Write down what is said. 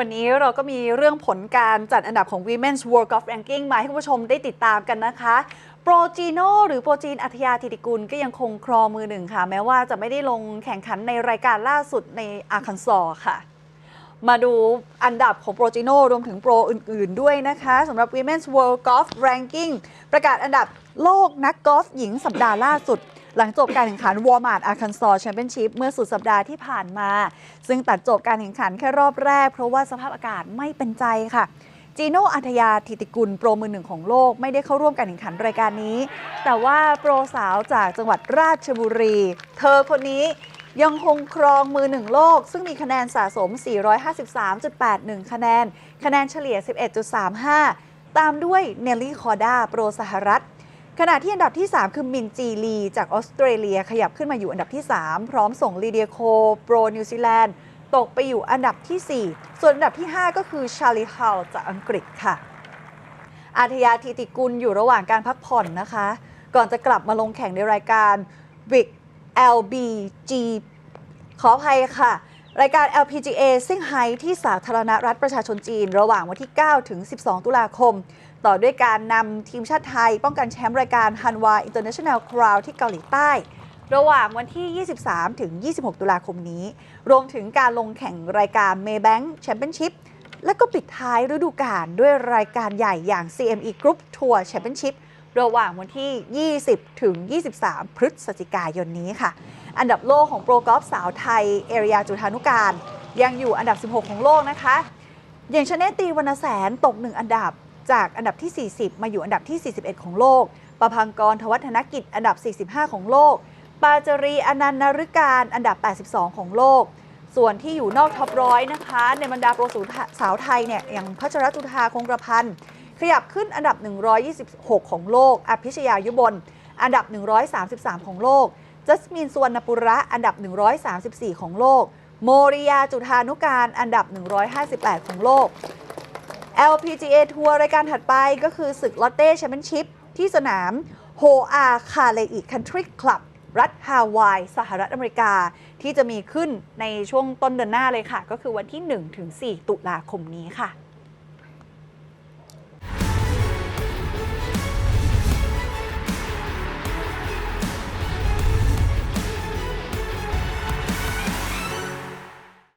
วันนี้เราก็มีเรื่องผลการจัดอันดับของ Women's World Golf Ranking มาให้คุณผู้ชมได้ติดตามกันนะคะโปรจีโนหรือโปรจีนอัธยาธิติกุลก็ยังคงครองมือหนึ่งค่ะ แม้ว่าจะไม่ได้ลงแข่งขันในรายการล่าสุดในอาคันซอค่ะ มาดูอันดับของโปรจิโนรวมถึงโปรอื่น ๆ ด้วยนะคะสำหรับ Women's World Golf Ranking ประกาศอันดับโลกนักกอล์ฟหญิงสัปดาห์ล่าสุด หลังจบการแข่งขัน Walmart Arkansas Championship เมื่อสุดสัปดาห์ที่ผ่านมา ซึ่งตัดจบการแข่งขันแค่รอบแรก เพราะว่าสภาพอากาศไม่เป็นใจค่ะจีโน่อัธยาธิติกุลโปรมือหนึ่งของโลกไม่ได้เข้าร่วมการแข่งขันรายการนี้ แต่ว่าโปรสาวจากจังหวัดราชบุรี เธอคนนี้ยังคงครองมือหนึ่งโลก ซึ่งมีคะแนนสะสม 453.81 คะแนน คะแนนเฉลี่ย 11.35 ตามด้วยเนลลี่คอร์ดาโปรสหรัฐ ขณะที่อันดับที่ 3 คือมินจีลี จากออสเตรเลียขยับขึ้นมาอยู่อันดับที่ 3 พร้อมส่งลีเดียโคโปรนิวซีแลนด์ตกไปอยู่อันดับทีสี่4 ส่วนอันดับที่ 5 ก็คือชาลีฮาลจากอังกฤษค่ะ อาทยาธิติกุลอยู่ระหว่างการพักผ่อนนะคะ ก่อนจะกลับมาลงแข่งในรายการ WIC LBG ขออภัยค่ะ รายการ LPGA ซิ่งไฮที่สาธารณรัฐประชาชนจีน ระหว่างวันที่ 9 ถึง 12 ตุลาคม ต่อด้วยการนำทีมชาติไทย ป้องกันแชมป์รายการฮันวา International Crown ที่เกาหลีใต้ ระหว่างวันที่ 23 ถึง 26 ตุลาคมนี้ รวมถึงการลงแข่งรายการ Maybank Championship และก็ปิดท้ายฤดูกาลด้วยรายการใหญ่อย่าง CME Group Tour Championship ระหว่างวันที่ 20 ถึง 23 พฤศจิกายนนี้ค่ะ อันดับโลกของโปรกอล์ฟสาวไทย เอริยาจุธานุการ ยังอยู่อันดับ 16 ของโลกนะคะ อย่างชนะตีวรรณแสนตก 1 อันดับ จากอันดับที่ 40 มาอยู่อันดับที่ 41 ของโลก ประพังกรทวัฒนกิจอันดับ 45 ของโลก ปาจารีอนันต์นฤการอันดับ 82 ของโลก ส่วนที่อยู่นอกท็อปร้อยนะคะ ในบรรดาโปรสูสาวไทยเนี่ยอย่างพัชรจุธาคงกระพันธ์ขยับขึ้นอันดับ 126 ของโลก อภิชยายุบล อันดับ 133 ของโลก จัสมินสุวรรณปุระอันดับ 134 ของโลก โมริยาจุธานุการ อันดับ 158 ของโลก LPGA ทัวร์รายการถัดไปก็คือศึกลอตเต้แชมเปี้ยนชิพที่สนามโฮอาคาเลอิคันทรีคลับรัฐฮาวาย สหรัฐอเมริกา ที่จะมีขึ้นในช่วงต้นเดือนหน้าเลยค่ะ ก็คือวันที่ 1-4 ตุลาคมนี้ค่ะ